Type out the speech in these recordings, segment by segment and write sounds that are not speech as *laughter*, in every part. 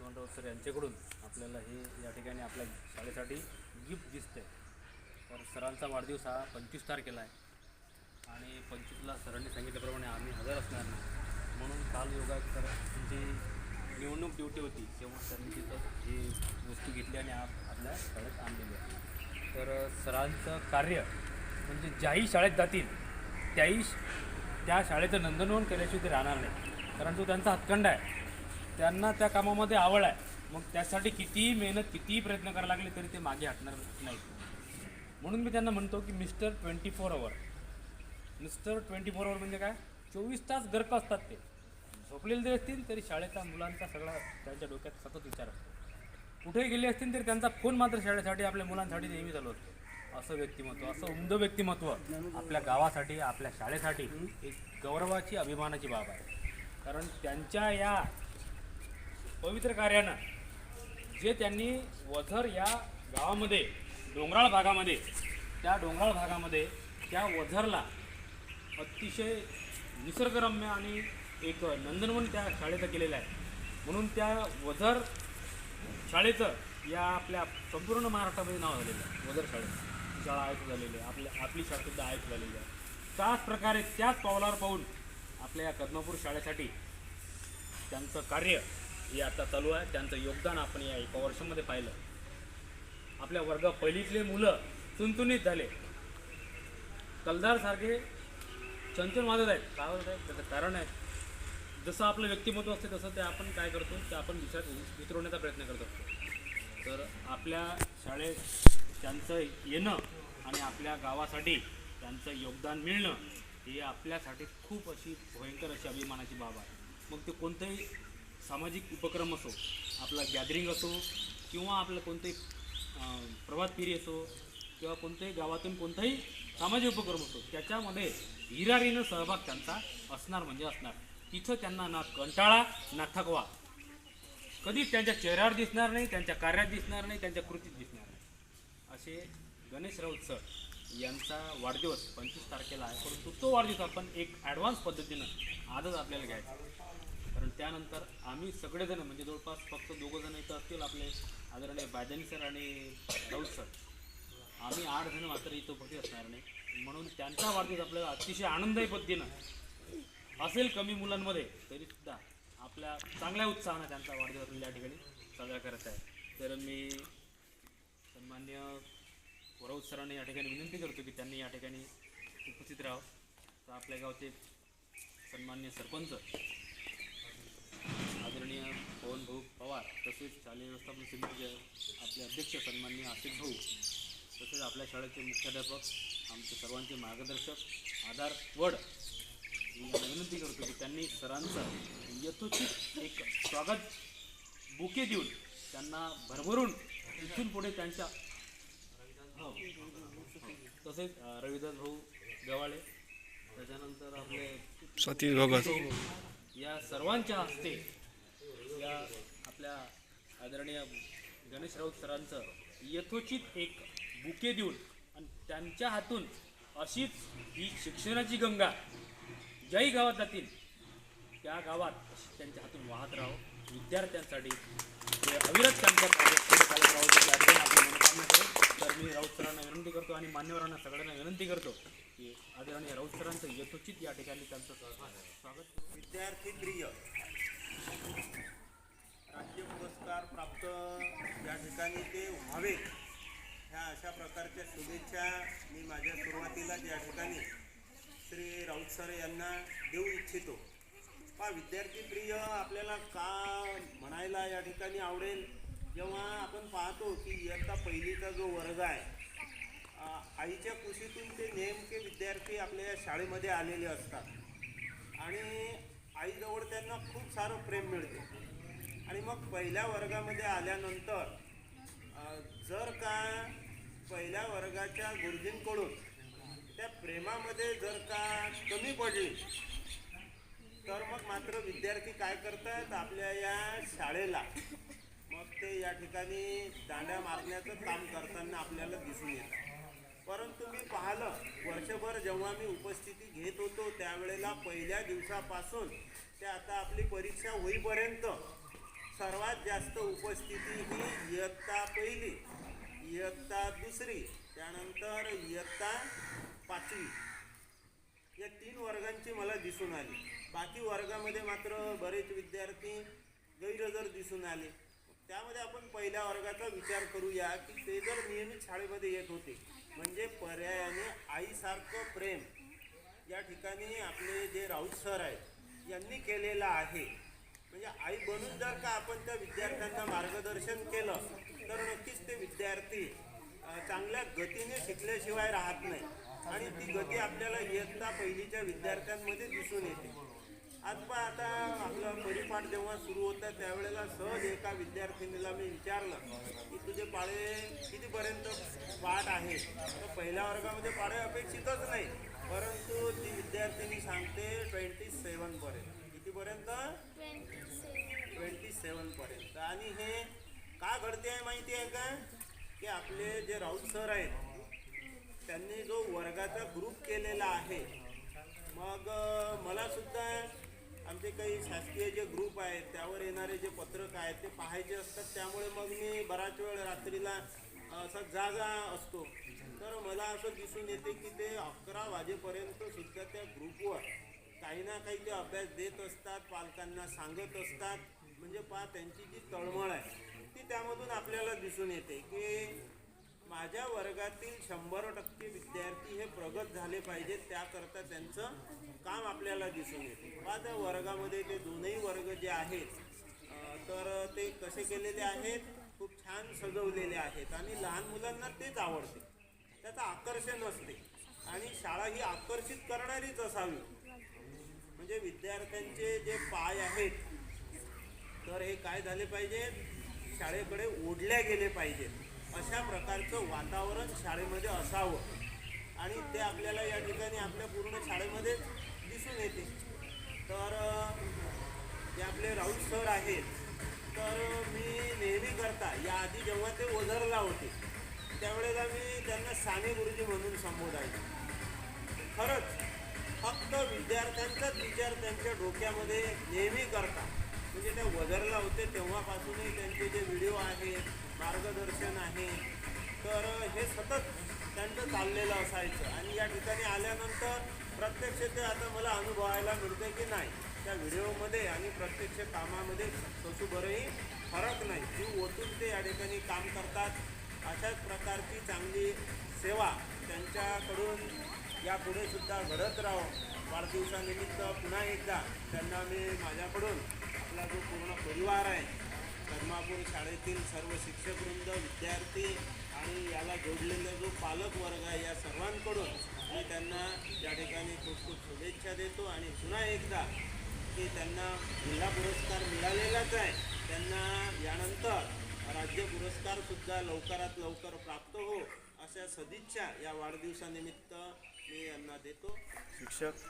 Ganesh Laxmanrao sir यांच्याकडून आपल्याला हे या ठिकाणी आपल्या शाळेसाठी गिफ्ट दिसते तर सरांचा वाढदिवस हा पंचवीस तारखेला आहे. आणि पंचवीसला सरांनी सांगितल्याप्रमाणे आम्ही हजर असणार नाही. म्हणून काल योगा सर जी निवडणूक ड्युटी होती तेव्हा सरांनी तिथं ही वस्तू घेतली आणि आप आपल्या शाळेत आणलेली आहे. तर सरांचं कार्य म्हणजे ज्याही शाळेत जातील त्याही त्या शाळेचं नंदनवन केल्याशिवाय ते राहणार नाही. कारण तो त्यांचा हातखंड आहे. त्यांना त्या कामामध्ये आवड आहे. मग त्यासाठी कितीही मेहनत कितीही प्रयत्न करायला लागले तरी ते मागे हटणार नाही म्हणून मी त्यांना म्हणतो की mister twenty four hour mister twenty four hour म्हणजे काय? चोवीस तास गर्क असतात ते. झोपलेले जरी असतील तरी शाळेचा मुलांचा सगळा त्यांच्या डोक्यात सतत विचार असतो. कुठेही गेले असतील तरी त्यांचा फोन मात्र शाळेसाठी आपल्या मुलांसाठी नेहमी चालू असतो. असं व्यक्तिमत्व असं उमदं व्यक्तिमत्व आपल्या गावासाठी आपल्या शाळेसाठी एक गौरवाची अभिमानाची बाब आहे. कारण त्यांच्या या पवित्र कार्यानं जे त्यांनी वझर या गावामध्ये डोंगराळ भागामध्ये त्या डोंगराळ भागामध्ये त्या वझरला अतिशय निसर्गरम्य आणि एक नंदनवन त्या शाळेचं केलेलं आहे. म्हणून त्या वझर शाळेचं या आपल्या संपूर्ण महाराष्ट्रामध्ये नाव झालेलं आहे. वझर शाळेचं. शाळा आयुक्त झालेली आहे. आपल्या आपली शाळासुद्धा आयुक्त झालेली आहे. त्याच प्रकारे त्याच पावलावर पाहून आपल्या या कदमापूर शाळेसाठी त्यांचं कार्य हे आता चालू आहे. त्यांचं योगदान आपण या एका वर्षामध्ये पाहिलं. आपल्या वर्ग पहिलीतले मुलं तुंतुनीत झाले. कलदारसारखे चंचल वाजत आहेत. काय होत आहे त्याचं कारण आहे. जसं आपलं व्यक्तिमत्व असते तसं ते आपण काय करतो ते आपण विचार उतरवण्याचा प्रयत्न करत असतो. तर आपल्या शाळेत त्यांचं येणं आणि आपल्या गावासाठी त्यांचं योगदान मिळणं हे आपल्यासाठी खूप अशी भयंकर अशी अभिमानाची बाब आहे. मग ते कोणतंही सामाजिक उपक्रम असो आपला गॅदरिंग असो किंवा आपलं कोणतंही प्रभात फेरी असो किंवा कोणत्याही गावातून कोणताही सामाजिक उपक्रम असो त्याच्यामध्ये हिरारीनं सहभाग त्यांचा असणार म्हणजे असणार. तिथं त्यांना ना कंटाळा ना थकवा. कधीच त्यांच्या चेहऱ्यावर दिसणार नाही त्यांच्या कार्यात दिसणार नाही त्यांच्या कृतीत दिसणार नाही. असे गणेश सर यांचा वाढदिवस पंचवीस तारखेला आहे परंतु तो वाढदिवस आपण एक ॲडव्हान्स पद्धतीनं आजच आपल्याला घ्यायचा त्यानंतर आम्ही सगळेजण म्हणजे जवळपास फक्त दोघं जण इथं असतील आपले आदरणीय बायदानी सर आणि राऊत सर. आम्ही आठ जण मात्र इथं उपस्थित असणार नाही. म्हणून त्यांचा वाढदिवस आपल्याला अतिशय आनंददायी पद्धतीनं असेल कमी मुलांमध्ये तरीसुद्धा आपल्या चांगल्या उत्साहानं त्यांचा वाढदिवस आपण या ठिकाणी साजरा करत आहे. तर मी सन्मान्य राऊत सरांनी या ठिकाणी विनंती करतो की त्यांनी या ठिकाणी उपस्थित राहावं. तर आपल्या गावचे सन्मान्य सरपंच आदरणीय पवन भाऊ पवार तसेच शालेय व्यवस्थापन समितीचे आपले अध्यक्ष सन्माननीय आशिष भाऊ तसेच आपल्या शाळेचे मुख्याध्यापक आमचे सर्वांचे मार्गदर्शक आधार वड विनंती करतो की त्यांनी सरांचं यथोचित एक स्वागत बुके देऊन त्यांना भरभरून इथून पुढे त्यांच्या हो. तसेच रविदास भाऊ गवाळे त्याच्यानंतर आपले सतीश भगत. या सर्वांच्या हस्ते या आपल्या आदरणीय गणेश राऊत सरांचं यथोचित एक बुके देऊन आणि त्यांच्या हातून अशीच ही शिक्षणाची गंगा ज्याही गावात जातील त्या गावात अशी त्यांच्या हातून वाहत राहो. विद्यार्थ्यांसाठी ते अविरत त्यांच्या तर मी राऊत सरांना विनंती करतो आणि मान्यवरांना सगळ्यांना विनंती करतो की आदरणीय राऊत सरांचं यथोचित या ठिकाणी त्यांचं स्वागत. विद्यार्थी प्रिय राज्य पुरस्कार प्राप्त या ठिकाणी ते व्हावेत ह्या अशा प्रकारच्या शुभेच्छा मी माझ्या सुरुवातीलाच या ठिकाणी श्री राऊत सर यांना देऊ इच्छितो. पहा विद्यार्थी प्रिय आपल्याला का म्हणायला या ठिकाणी आवडेल? जेव्हा आपण पाहतो की इयत्ता पहिलीचा जो वर्ग आहे आईच्या कुशीतून ते नेमके विद्यार्थी आपल्या या शाळेमध्ये आलेले असतात. आणि आईजवळ त्यांना खूप सारं प्रेम मिळते. आणि मग पहिल्या वर्गामध्ये आल्यानंतर जर का पहिल्या वर्गाच्या गुरुजींकडून त्या प्रेमामध्ये जर का कमी पडली तर मग मात्र विद्यार्थी काय करतात? आपल्या या शाळेला मग ते या ठिकाणी दांड्या मारण्याचं काम करताना आपल्याला दिसून येतं. परंतु मी पाहिलं वर्षभर जेव्हा मी उपस्थिती घेत होतो त्यावेळेला पहिल्या दिवसापासून ते आता आपली परीक्षा होईपर्यंत सर्वात जास्त उपस्थिती ही इयत्ता पहिली इयत्ता दुसरी त्यानंतर इयत्ता पाचवी. या तीन वर्गांची मला दिसून आली. बाकी वर्गामध्ये मात्र बरेच विद्यार्थी गैरहजर दिसून आले. त्यामध्ये आपण पहिल्या वर्गाचा विचार करूया की ते जर नियमित शाळेमध्ये येत होते म्हणजे पर्यायाने आईसारखं प्रेम. या ठिकाणी आपले जे राऊत सर आहेत यांनी केलेलं आहे. म्हणजे आई बनून जर का आपण त्या विद्यार्थ्यांना मार्गदर्शन केलं तर नक्कीच ते विद्यार्थी चांगल्या गतीने शिकल्याशिवाय राहत नाही आणि ती गती आपल्याला इयत्ता पहिलीच्या विद्यार्थ्यांमध्ये दिसून येते. आज पण आता आपलं परिपाठ जेव्हा सुरू होता त्यावेळेला सहज एका विद्यार्थिनीला मी विचारलं की तुझे पाढे कितीपर्यंत पाठ आहे? तर पहिल्या वर्गामध्ये पाढे अपेक्षितच नाही परंतु ती विद्यार्थिनी सांगते ट्वेंटी सेवनपर्यंत कितीपर्यंत? ट्वेंटी सेवनपर्यंत आणि हे का घडते आहे माहिती आहे का? की आपले जे राऊत सर आहेत त्यांनी जो वर्गाचा ग्रुप केलेला आहे मग मला सुद्धा आमचे काही शासकीय जे ग्रुप आहेत त्यावर येणारे जे पत्रक आहेत ते पाहायचे असतात. त्यामुळे मग मी बराच वेळ रात्रीला असा जागा असतो. तर मला असं दिसून येते की ते अकरा वाजेपर्यंत सुद्धा त्या ग्रुपवर काही ना काही ते अभ्यास देत असतात पालकांना सांगत असतात. म्हणजे पहा त्यांची जी तळमळ आहे ती त्यामधून आपल्याला दिसून येते की माझ्या वर्गातील शंभर टक्के विद्यार्थी हे प्रगत झाले पाहिजेत त्याकरता त्यांचं काम आपल्याला दिसून येते. पहा त्या वर्गामध्ये ते दोनही वर्ग जे आहेत तर ते कसे केलेले आहेत खूप छान सजवलेले आहेत आणि लहान मुलांना तेच आवडते. त्याचं आकर्षण असते आणि शाळा ही आकर्षित करणारीच असावी. म्हणजे विद्यार्थ्यांचे जे पाय आहेत तर हे काय झाले पाहिजेत? शाळेकडे ओढल्या गेले पाहिजेत. अशा प्रकारचं वातावरण शाळेमध्ये असावं. आणि ते आपल्याला या ठिकाणी आपल्या पूर्ण शाळेमध्ये दिसून येते. तर जे आपले राऊत सर आहेत तर मी नेहमी करता या आधी जेव्हा ते ओझरला होते त्यावेळेला मी त्यांना साने गुरुजी म्हणून संबोधायचो. खरंच फक्त विद्यार्थ्यांचाच विचार त्यांच्या डोक्यामध्ये नेहमी करता. म्हणजे ते वजरला होते तेव्हापासूनही त्यांचे जे व्हिडिओ आहेत मार्गदर्शन आहे. तर हे सतत त्यांचं चाललेलं असायचं. आणि या ठिकाणी आल्यानंतर प्रत्यक्ष ते आता मला अनुभवायला मिळते की नाही. त्या व्हिडिओमध्ये आणि प्रत्यक्ष कामामध्ये तसू बरंही फरक नाही. जीव ओतून ते या ठिकाणी काम करतात. अशाच प्रकारची चांगली सेवा त्यांच्याकडून यापुढे सुद्धा घडत राहो. वाढदिवसानिमित्त पुन्हा एकदा त्यांना मी माझ्याकडून आपला जो पूर्ण परिवार आहे धर्मापूर शाळेतील सर्व शिक्षकवृंद विद्यार्थी आणि याला जोडलेला जो पालक वर्ग आहे या सर्वांकडून मी त्यांना या ठिकाणी खूप खूप शुभेच्छा देतो. आणि पुन्हा एकदा की त्यांना जिल्हा पुरस्कार मिळालेलाच आहे. त्यांना यानंतर राज्य पुरस्कारसुद्धा लवकरात लवकर प्राप्त हो अशा सदिच्छा या वाढदिवसानिमित्त मी यांना देतो. शिक्षक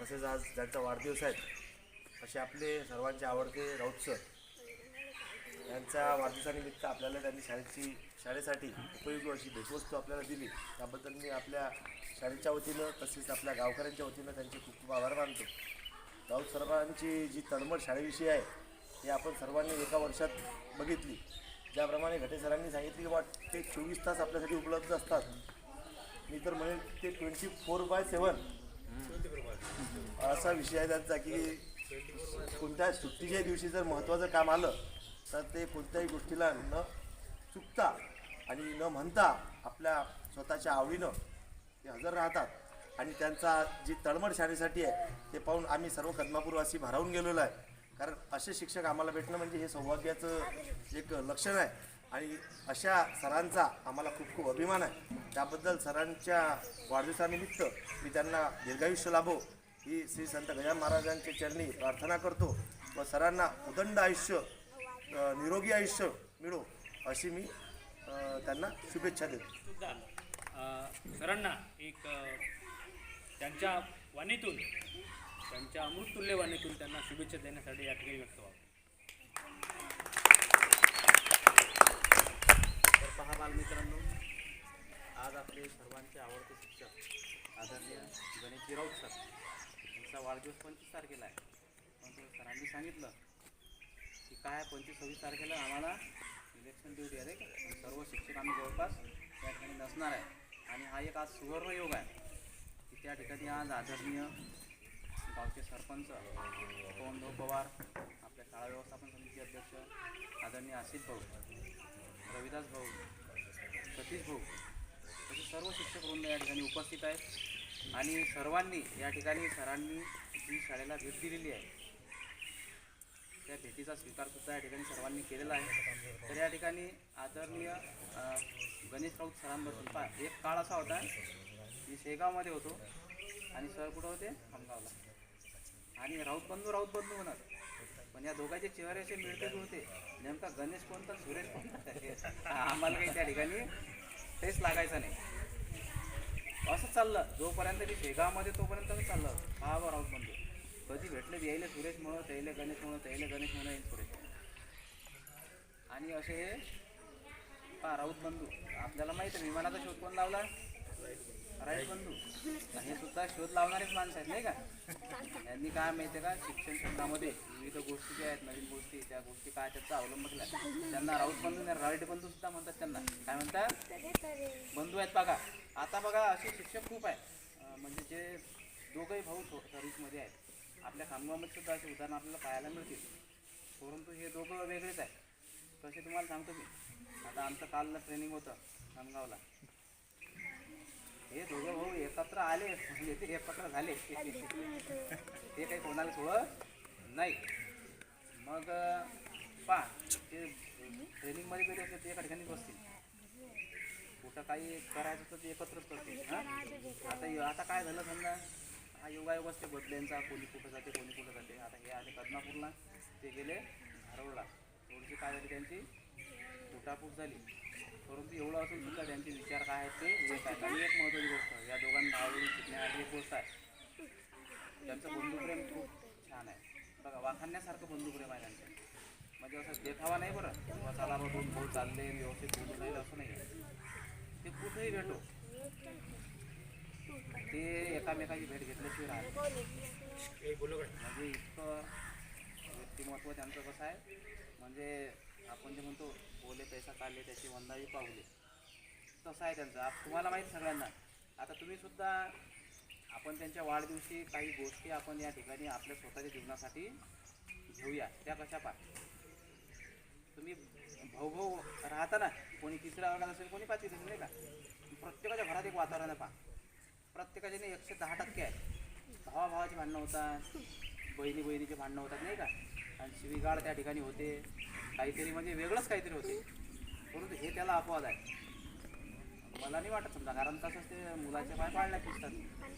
तसेच आज ज्यांचा वाढदिवस आहेत असे आपले सर्वांचे आवडते राऊत सर. यांच्या वाढदिवसानिमित्त आपल्याला त्यांनी शाळेची शाळेसाठी उपयोगी अशी भेटवस्तू आपल्याला दिली. त्याबद्दल मी आपल्या शाळेच्या वतीनं तसेच आपल्या गावकऱ्यांच्या वतीनं त्यांचे खूप खूप आभार मानतो. राऊत सर्वांची जी तळमळ शाळेविषयी आहे ती आपण सर्वांनी एका वर्षात बघितली. ज्याप्रमाणे घटे सरांनी सांगितली की बा ते चोवीस तास आपल्यासाठी उपलब्ध असतात. मी तर म्हणेन ते ट्वेंटी फोर बाय सेवन असा विषय आहे त्यांचा की कोणत्या सुट्टीच्या दिवशी जर महत्त्वाचं काम आलं तर ते कोणत्याही गोष्टीला न चुकता आणि न म्हणता आपल्या स्वतःच्या आवडीनं ते हजर राहतात. आणि त्यांचा जी तळमळ शाळेसाठी आहे ते पाहून आम्ही सर्व कदमापूरवासी भारावून गेलेलो आहे. कारण असे शिक्षक आम्हाला भेटणं म्हणजे हे सौभाग्याचं एक लक्षण आहे. आणि अशा सरांचा आम्हाला खूप खूप अभिमान आहे. त्याबद्दल सरांच्या वाढदिवसानिमित्त मी त्यांना दीर्घायुष्य लाभो. ही श्री संत गजानन महाराजांच्या चरणी प्रार्थना करतो व सरांना उदंड आयुष्य निरोगी आयुष्य मिळो अशी मी त्यांना शुभेच्छा देतो. सुद्धा. सरांना एक त्यांच्या वाणीतून त्यांच्या अमृततुल्य वाणीतून त्यांना शुभेच्छा देण्यासाठी या ठिकाणी व्यक्त व्हावं. तर पहा बालमित्रांनो आज आपले सर्वांचे आवडते शिक्षक आदरणीय गणेशजी राऊत सर यांचा वाढदिवस पंचवीस तारखेला आहे. पण सरांनी सांगितलं की काय पंचवीस सव्वीस तारखेला आम्हाला इलेक्शन ड्युटी आहे का? सर्व शिक्षक आम्ही जवळपास त्या ठिकाणी नसणार आहे. आणि हा एक आज सुवर्ण योग आहे. की त्या ठिकाणी आज आदरणीय गावचे सरपंच पवनभाऊ पवार आपल्या शाळा व्यवस्थापन समितीचे अध्यक्ष आदरणीय आसिफ भाऊ रविदास भाऊ सतीश भाऊ तसे सर्व शिक्षक वृंद या ठिकाणी उपस्थित आहेत. आणि सर्वांनी या ठिकाणी सरांनी जी शाळेला भेट दिलेली आहे त्या भेटीचा स्वीकार सुद्धा या ठिकाणी सर्वांनी केलेला आहे. तर या ठिकाणी आदरणीय गणेश राऊत सरांबद्दल पहा. एक काळ असा होता मी शेगावमध्ये होतो आणि सर कुठं होते? खामगावला. आणि राऊत बंधू राऊत बंधू होणार पण या दोघांचे चेहरे असे मिळते होते नेमका गणेश कोणता सुरेश कोणता आम्हाला काही त्या ठिकाणी तेच लागायचं नाही. असं चाललं. जोपर्यंत मी शेगावमध्ये तोपर्यंत चाललं. हा राऊत बंधू. कधी भेटलं यायला सुरेश म्हणून त्याला गणेश म्हणून त्याला गणेश म्हणून येईल सुरेश. आणि असे हे राऊत बंधू. आपल्याला माहिती आहे विमानाचा शोध कोण लावला? राईट बंधू. आणि हे सुद्धा शोध लावणारेच माणसं आहेत नाही का? यांनी काय माहिती का? शिक्षण क्षेत्रामध्ये विविध गोष्टी ज्या आहेत नवीन गोष्टी त्या गोष्टी काय त्याचा अवलंब केला. त्यांना राऊत बंधू राईट बंधू सुद्धा म्हणतात त्यांना. काय म्हणतात? बंधू आहेत बघा. आता बघा असे शिक्षक खूप आहे अं, म्हणजे जे दोघंही भाऊ सर्व्हिसमध्ये आहेत आपल्या खामगावमध्ये सुद्धा असे उदाहरण आपल्याला पाहायला मिळतील. परंतु हे दोघं वेगळेच आहे तसे तुम्हाला सांगतो मी. आता आमचं काल ट्रेनिंग होतं खामगावला हे दोघं भाऊ एकत्र आले. म्हणजे ते एकत्र झाले. *laughs* ते काही कोणाला सोडत नाही. मग पा ते ट्रेनिंगमध्ये कधी असते ते एका ठिकाणी बसतील. कुठं काही करायचं तर ते एकत्रच करतील हां? आता आता काय झालं समजा? हा योगायोग असते बदल्यांचा कोणी कुठं जाते कोणी कुठं जाते. आता हे आले बदनापूरला. ते गेले धारवडला. थोडीशी काय झाली त्यांची फुटाफूट झाली. परंतु एवढं असून सुद्धा त्यांचे विचार काय आहेत ते एक आहेत आणि एक महत्त्वाची गोष्ट या दोघांना आवडून शिकण्याची एक गोष्ट आहे. त्यांचं बंधुप्रेम खूप छान आहे. बघा वाखाण्यासारखं बंधुप्रेम आहे त्यांचं. म्हणजे असं देखावा नाही बरं. किंवा चला बा भाऊ चालले व्यवस्थित बोलून राहील असं नाही आहे. ते कुठेही भेटो. ते एकामेकाची भेट घेतल्याशिवाय राहत म्हणजे इतकं व्यक्तिमत्व त्यांचं कसं आहे म्हणजे आपण जे म्हणतो बोले पैसा काढले त्याची वंदावी पावले. तसं आहे त्यांचं. आप तुम्हाला माहीत सगळ्यांना. आता तुम्ही सुद्धा आपण त्यांच्या वाढदिवशी काही गोष्टी आपण या ठिकाणी आपल्या स्वतःच्या जीवनासाठी घेऊया. त्या कशा पा तुम्ही भाऊ भाऊ राहता ना कोणी तिसऱ्या वर्गात असेल कोणी पाचवीत असेल नाही का? प्रत्येकाच्या घरात एक वातावरण आहे प्रत्येकाचे एकशे दहा टक्के आहे भावाभावाची भांडणं होतात. बहिणी बहिणीचे भांडणं होतात नाही का? आणि शिवीगाळ त्या ठिकाणी होते. काहीतरी म्हणजे वेगळंच काहीतरी होते. परंतु हे त्याला अपवाद आहे. मला नाही वाटत समजा कारण तसंच ते मुलाच्या पाय पाळण्यात दिसतात.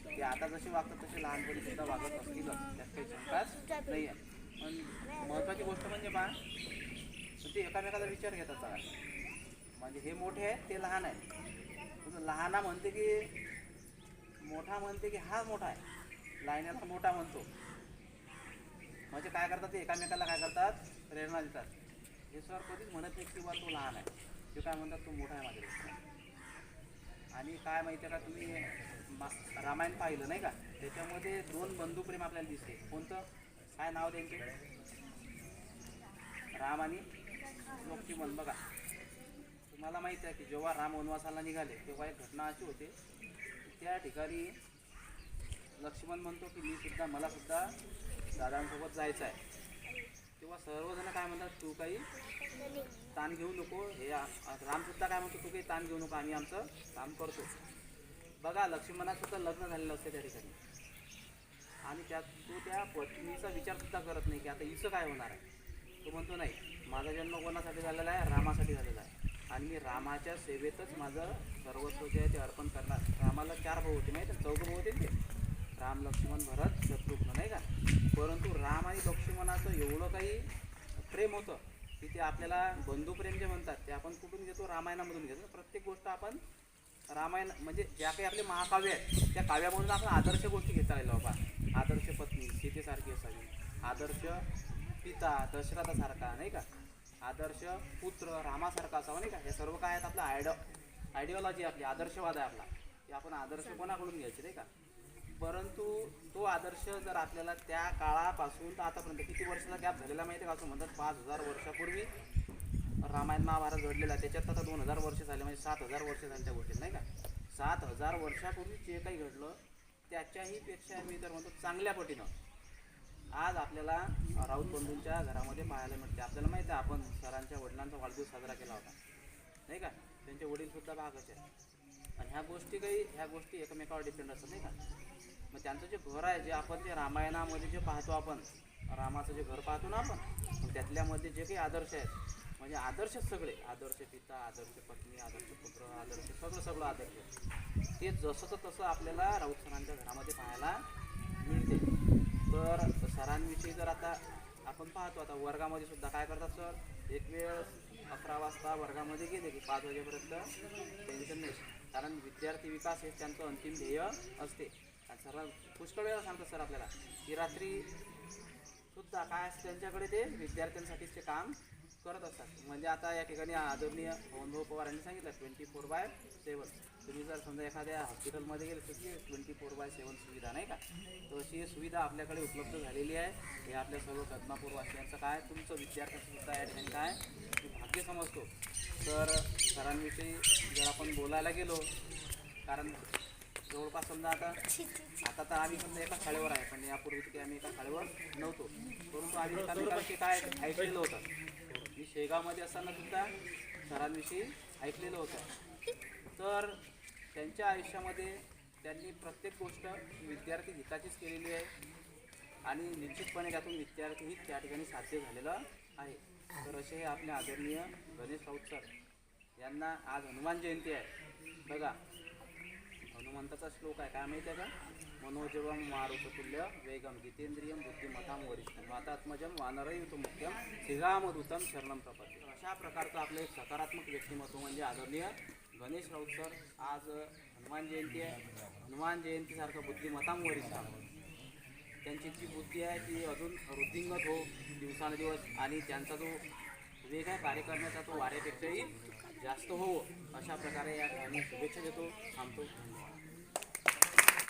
ते आता जसे वागतात तसे लहानपणी सुद्धा वागत असतील. त्यात काही शंकाच नाही आहे पण महत्त्वाची गोष्ट म्हणजे बा ते एकामेकाचा विचार घेतात म्हणजे हे मोठे आहेत ते लहान आहेत. पण लहाना म्हणते की मोठा म्हणते की हा मोठा आहे. लहानाला मोठा म्हणतो. म्हणजे काय करतात ते एकामेकाला काय करतात? प्रेरणा देतात. हे सर कधीच म्हणत नाही की तो लहान आहे. ते काय म्हणतात? तो मोठा आहे माझ्यापेक्षा आणि काय माहिती आहे का? तुम्ही मा- रामायण पाहिलं नाही का? त्याच्यामध्ये दोन बंधुप्रेम आपल्याला दिसते. कोणतं? काय नाव त्यांचे? राम आणि लक्ष्मण. बघा. तुम्हाला माहिती आहे की जेव्हा राम वनवासाला निघाले तेव्हा एक घटना अशी होते. त्या ठिकाणी लक्ष्मण म्हणतो की मी सुद्धा मला सुद्धा दादांसोबत जायचं आहे तेव्हा सर्वजण काय म्हणतात तू काही ताण घेऊ नको हे रामसुद्धा काय म्हणतो तू काही ताण घेऊ नको आम्ही आमचं काम करतो. बघा लक्ष्मणासुद्धा लग्न झालेलं असते त्या ठिकाणी. आणि त्यात तो त्या पत्नीचा विचारसुद्धा करत नाही की आता हिचं काय होणार आहे. तो म्हणतो नाही माझा जन्म कोणासाठी झालेला आहे? रामासाठी झालेला आहे. आणि मी रामाच्या सेवेतच माझं सर्वस्व जे आहे ते अर्पण करणार. रामाला चार भाऊ होते माहिती आहे? चौघ भाऊ होते ते? राम लक्ष्मण भरत शत्रुघ्न नाही का? परंतु राम आणि लक्ष्मणाचं एवढं काही प्रेम होतं की ते आपल्याला बंधुप्रेम जे म्हणतात ते आपण कुठून घेतो? रामायणामधून घेतो. प्रत्येक गोष्ट आपण रामायण म्हणजे ज्या काही आपले महाकाव्य आहेत त्या काव्यामधून आपण आदर्श गोष्टी घेता राहिलो बाबा आदर्श पत्नी पत्नी सीतेसारखी असावी. आदर्श पिता दशरथासारखा नाही का? आदर्श पुत्र रामासारखा असावा नाही का? हे सर्व काय आहेत आपलं? आयड आयडिओलॉजी आपली आदर्शवाद आहे आपला. की आपण आदर्श कोणाकडून घ्यायचे नाही का? परंतु तो आदर्श जर आपल्याला त्या काळापासून तर आतापर्यंत किती वर्षाचा गॅप झालेला माहिती आहे का? असं म्हणतात पाच हजार वर्षापूर्वी रामायण महाभारत घडलेला. आहे त्याच्यात आता दोन हजार वर्ष झाले म्हणजे सात हजार वर्ष झाले त्या गोष्टीत नाही का? सात हजार वर्षापूर्वी जे काही घडलं त्याच्याही पेक्षा मी तर म्हणतो चांगल्या पटीनं. आज आपल्याला राऊत बंधूंच्या घरामध्ये पाहायला मिळते. आपल्याला माहिती आहे आपण सरांच्या वडिलांचा वाढदिवस साजरा केला होता. नाही का? त्यांचे वडीलसुद्धा भागच आहे आणि ह्या गोष्टी काही ह्या गोष्टी एकमेकावर डिपेंड असतात नाही का? मग त्यांचं जे घर आहे जे आपण ते रामायणामध्ये जे पाहतो आपण रामाचं जे घर पाहतो ना आपण मग त्यातल्यामध्ये जे काही आदर्श आहेत म्हणजे आदर्श सगळे आदर्श पिता आदर्श पत्नी आदर्श पुत्र आदर्श सगळं सगळं आदर्श ते जसंचं तसं आपल्याला राऊत सरांच्या घरामध्ये पाहायला मिळते. तर सरांविषयी जर आता आपण पाहतो आता वर्गामध्ये सुद्धा काय करतात सर? एक वेळ अकरा वाजता वर्गामध्ये गेले की पाच वाजेपर्यंत टेन्शन नाही. कारण विद्यार्थी विकास हे त्यांचं अंतिम ध्येय असते. आणि सर पुष्कळ वेळा सांगतात सर आपल्याला की रात्री सुद्धा काय असते त्यांच्याकडे ते विद्यार्थ्यांसाठीच ते काम करत असतात. म्हणजे आता या ठिकाणी आदरणीय पवनभाऊ पवार यांनी सांगितलं ट्वेंटी फोर बाय सेवन तुम्ही जर समजा एखाद्या हॉस्पिटलमध्ये गेले तशी ट्वेंटी फोर बाय सेवन सुविधा नाही का? तर अशी सुविधा आपल्याकडे उपलब्ध झालेली आहे. हे आपल्या सर्व कदमापूरवासियांचं काय तुमचं विद्यार्थ्यांसुद्धा या ठिकाणी काय? मी भाग्य समजतो. तर सरांविषयी जर आपण बोलायला गेलो कारण जवळपास समजा आता आता तर आम्ही समजा एका शाळेवर आहे पण यापूर्वी तिथे आम्ही एका शाळेवर नव्हतो. परंतु आम्ही एकामेकांशी काय ऐकलेलं होतं? मी शेगावमध्ये असताना सुद्धा सरांविषयी ऐकलेलं होतं. तर त्यांच्या आयुष्यामध्ये त्यांनी प्रत्येक गोष्ट विद्यार्थी हिताचीच केलेली आहे. आणि निश्चितपणे त्यातून विद्यार्थीही त्या ठिकाणी साध्य झालेलं आहे. तर असे हे आपले आदरणीय गणेश राऊत सर यांना आज हनुमान जयंती आहे. बघा हनुमंताचा श्लोक आहे. काय माहिती आहे का? मनोजवम मारुततुल्य वेगम जितेंद्रियम बुद्धिमताम वरिष्ठम वातात्मजम वानरयुत मुख्यम सिगामदूतम शरणम प्रपत्ती अशा प्रकारचं आपलं एक सकारात्मक व्यक्तिमत्व म्हणजे आदरणीय गणेश राऊत सर आज हनुमान जयंती आहे. हनुमान जयंतीसारखं बुद्धिमत्तांवर त्यांची जी बुद्धी आहे ती अजून वृद्धिंगत हो दिवसानुदिवस. आणि त्यांचा जो वेग आहे कार्य करण्याचा तो वाऱ्यापेक्षाही जास्त हो. अशा प्रकारे या आम्ही शुभेच्छा देतो थांबतो. धन्यवाद